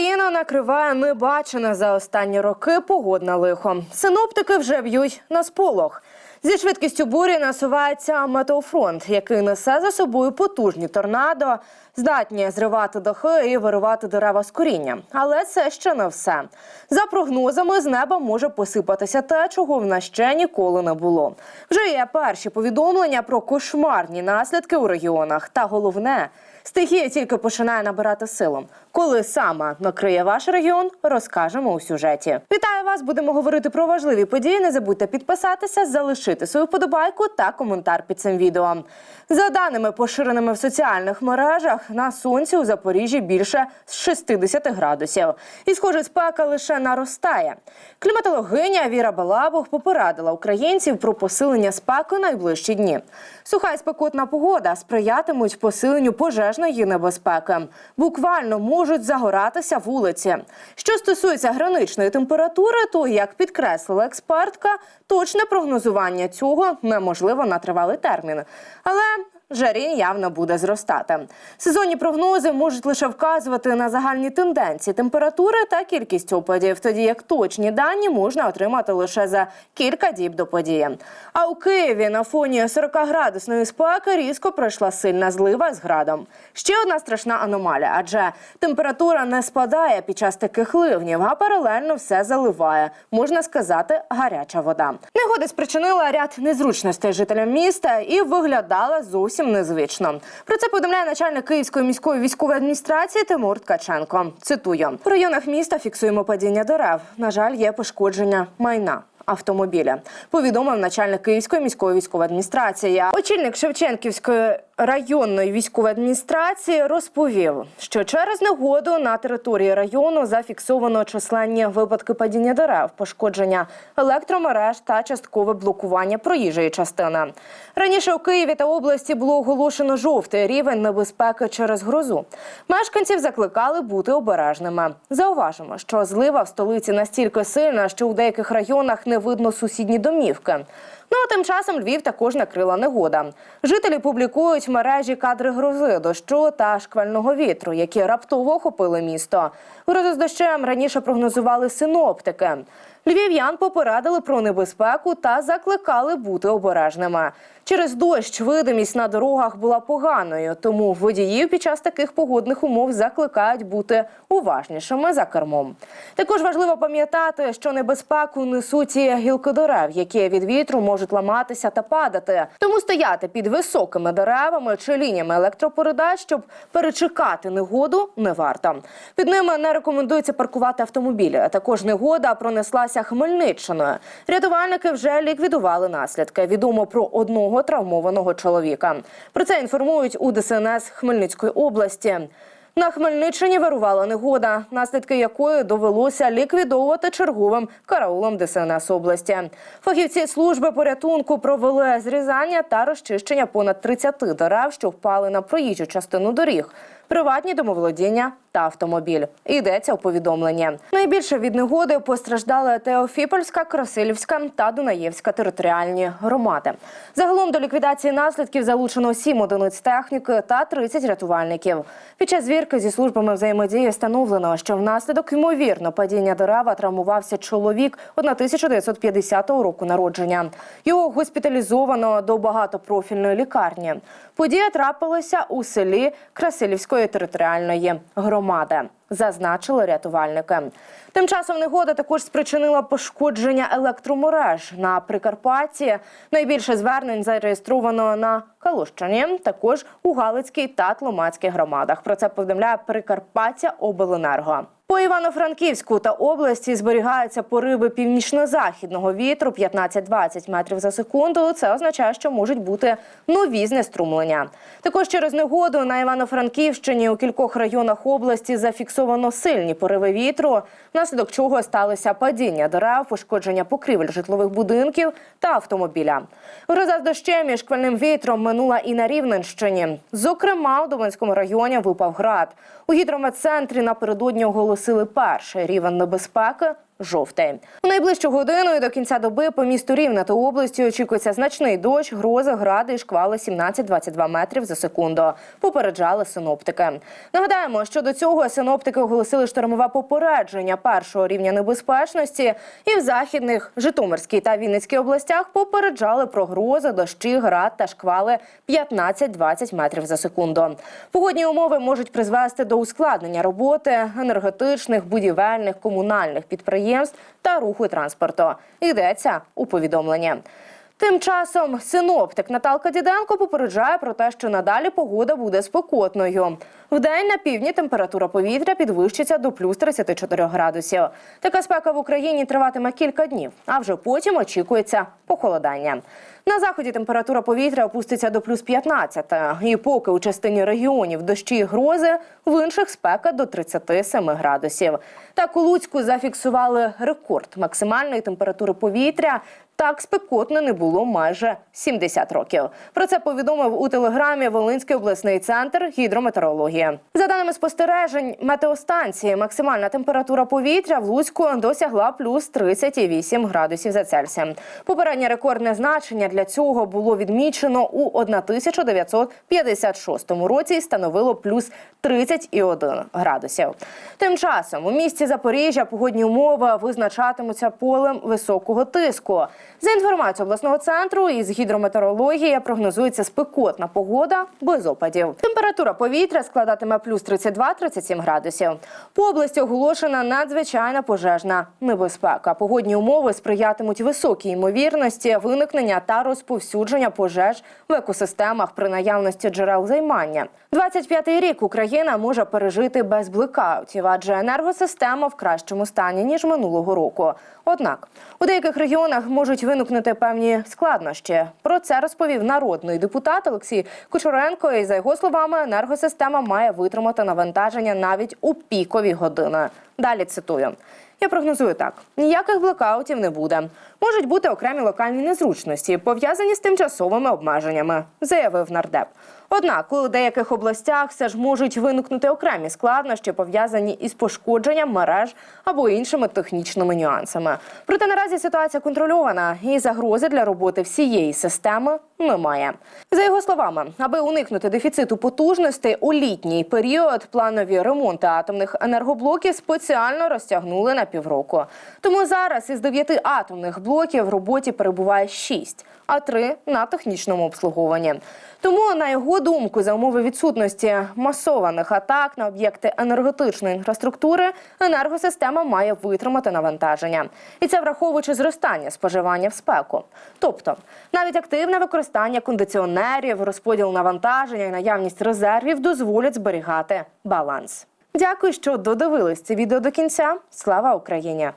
Україну накриває небачене за останні роки погодне лихо. Синоптики вже б'ють на сполох. Зі швидкістю бурі насувається метеофронт, який несе за собою потужні торнадо, здатні зривати дахи і виривати дерева з коріння. Але це ще не все. За прогнозами, з неба може посипатися те, чого в нас ще ніколи не було. Вже є перші повідомлення про кошмарні наслідки у регіонах. Та головне, стихія тільки починає набирати силу. Коли саме накриє ваш регіон, розкажемо у сюжеті. Вітаю вас! Будемо говорити про важливі події. Не забудьте підписатися, залишити свою подобайку та коментар під цим відео. За даними поширеними в соціальних мережах, на сонці у Запоріжжі більше з 60 градусів. І, схоже, спека лише наростає. Кліматологиня Віра Балабух попередила українців про посилення спеки найближчі дні. Суха і спекотна погода сприятимуть посиленню пожежної небезпеки. Буквально можуть загоратися вулиці. Що стосується граничної температури, то як підкреслила експертка, точне прогнозування цього неможливо на тривалий термін. Але Жарі явно буде зростати. Сезонні прогнози можуть лише вказувати на загальні тенденції температури та кількість опадів, тоді як точні дані можна отримати лише за кілька діб до події. А у Києві на фоні 40-градусної спеки різко пройшла сильна злива з градом. Ще одна страшна аномалія, адже температура не спадає під час таких ливнів, а паралельно все заливає. Можна сказати, гаряча вода. Негода спричинила ряд незручностей жителям міста і виглядала зовсім незвично. Про це повідомляє начальник Київської міської військової адміністрації Тимур Ткаченко. Цитую: в районах міста фіксуємо падіння дерев. На жаль, є пошкодження майна. Автомобіля повідомив начальник Київської міської військової адміністрації. Очільник Шевченківської районної військової адміністрації розповів, що через негоду на території району зафіксовано численні випадки падіння дерев, пошкодження електромереж та часткове блокування проїжджої частини. Раніше у Києві та області було оголошено жовтий рівень небезпеки через грозу. Мешканців закликали бути обережними. Зауважимо, що злива в столиці настільки сильна, що у деяких районах не видно сусідні домівки. Ну а тим часом Львів також накрила негода. Жителі публікують в мережі кадри грози, дощу та шквального вітру, які раптово охопили місто. Грози з дощем раніше прогнозували синоптики. Львів'ян попередили про небезпеку та закликали бути обережними. Через дощ видимість на дорогах була поганою, тому водіїв під час таких погодних умов закликають бути уважнішими за кермом. Також важливо пам'ятати, що небезпеку несуть і гілки дерев, які від вітру можуть ламатися та падати. Тому стояти під високими деревами чи лініями електропередач, щоб перечекати негоду, не варто. Під ними не рекомендується паркувати автомобілі. Також негода пронеслася Хмельниччиною. Рятувальники вже ліквідували наслідки. Відомо про одного травмованого чоловіка. Про це інформують у ДСНС Хмельницької області. На Хмельниччині вирувала негода, наслідки якої довелося ліквідовувати черговим караулом ДСНС області. Фахівці служби порятунку провели зрізання та розчищення понад 30 дерев, що впали на проїжджу частину доріг. Приватні домоволодіння та автомобіль. Йдеться у повідомленні. Найбільше від негоди постраждали Теофіпольська, Красилівська та Дунаєвська територіальні громади. Загалом до ліквідації наслідків залучено 7 одиниць техніки та 30 рятувальників. Під час звірки зі службами взаємодії встановлено, що внаслідок ймовірно падіння дерева травмувався чоловік 1950 року народження. Його госпіталізовано до багатопрофільної лікарні. Подія трапилася у селі Красилівської територіальної громади. Зазначили рятувальники. Тим часом негода також спричинила пошкодження електромереж на Прикарпатті. Найбільше звернень зареєстровано на Калущині, також у Галицькій та Тлумацькій громадах. Про це повідомляє Прикарпаття Обленерго. По Івано-Франківську та області зберігаються пориви північно-західного вітру 15-20 метрів за секунду. Це означає, що можуть бути нові знеструмлення. Також через негоду на Івано-Франківщині у кількох районах області зафіксовано сильні пориви вітру, внаслідок чого сталося падіння дерев, пошкодження покрівель житлових будинків та автомобіля. Гроза з дощем і шквальним вітром минула і на Рівненщині. Зокрема, у Дубинському районі випав град. У гідрометцентрі напередодні оголосили перший рівень небезпеки жовтий. У найближчу годину і до кінця доби по місту Рівне та області очікується значний дощ, грози, гради і шквали 17-22 метрів за секунду. Попереджали синоптики. Нагадаємо, що до цього синоптики оголосили штормове попередження першого рівня небезпечності, і в західних Житомирській та Вінницькій областях попереджали про грози, дощі, град та шквали 15-20 метрів за секунду. Погодні умови можуть призвести до ускладнення роботи енергетичних, будівельних, комунальних підприємств та руху транспорту. Йдеться у повідомленні. Тим часом синоптик Наталка Діденко попереджає про те, що надалі погода буде спекотною. Вдень на півдні температура повітря підвищиться до плюс 34 градусів. Така спека в Україні триватиме кілька днів, а вже потім очікується похолодання. На заході температура повітря опуститься до плюс 15, і поки у частині регіонів дощі і грози, в інших спека до 37 градусів. Так у Луцьку зафіксували рекорд максимальної температури повітря. Так спекотно не було майже 70 років. Про це повідомив у телеграмі Волинський обласний центр гідрометеорології. За даними спостережень метеостанції, максимальна температура повітря в Луцьку досягла плюс 38 градусів за Цельсієм. Попереднє рекордне значення для цього було відмічено у 1956 році і становило плюс 31 градусів. Тим часом у місті Запоріжжя погодні умови визначатимуться полем високого тиску. За інформацією обласного центру із гідрометеорології прогнозується спекотна погода без опадів. Температура повітря складатиме плюс 32-37 градусів. По області оголошена надзвичайна пожежна небезпека. Погодні умови сприятимуть високій ймовірності виникнення та розповсюдження пожеж в екосистемах при наявності джерел займання. 25-й рік Україна може пережити без блекаутів, адже енергосистема в кращому стані ніж минулого року. Однак у деяких регіонах можуть виникнути певні складнощі. Про це розповів народний депутат Олексій Кучуренко. І за його словами, енергосистема має витримати навантаження навіть у пікові години. Далі цитую. Я прогнозую так: ніяких блокаутів не буде. Можуть бути окремі локальні незручності, пов'язані з тимчасовими обмеженнями, заявив нардеп. Однак у деяких областях все ж можуть виникнути окремі складнощі, пов'язані із пошкодженням мереж або іншими технічними нюансами. Проте наразі ситуація контрольована і загрози для роботи всієї системи немає. За його словами, аби уникнути дефіциту потужностей у літній період, планові ремонти атомних енергоблоків спеціально розтягнули на півроку. Тому зараз із дев'яти атомних блоків в роботі перебуває шість, а три на технічному обслуговуванні. Тому, на думку, за умови відсутності масованих атак на об'єкти енергетичної інфраструктури, енергосистема має витримати навантаження, і це враховуючи зростання споживання в спеку. Тобто, навіть активне використання кондиціонерів, розподіл навантаження і наявність резервів дозволять зберігати баланс. Дякую, що додивились це відео до кінця. Слава Україні!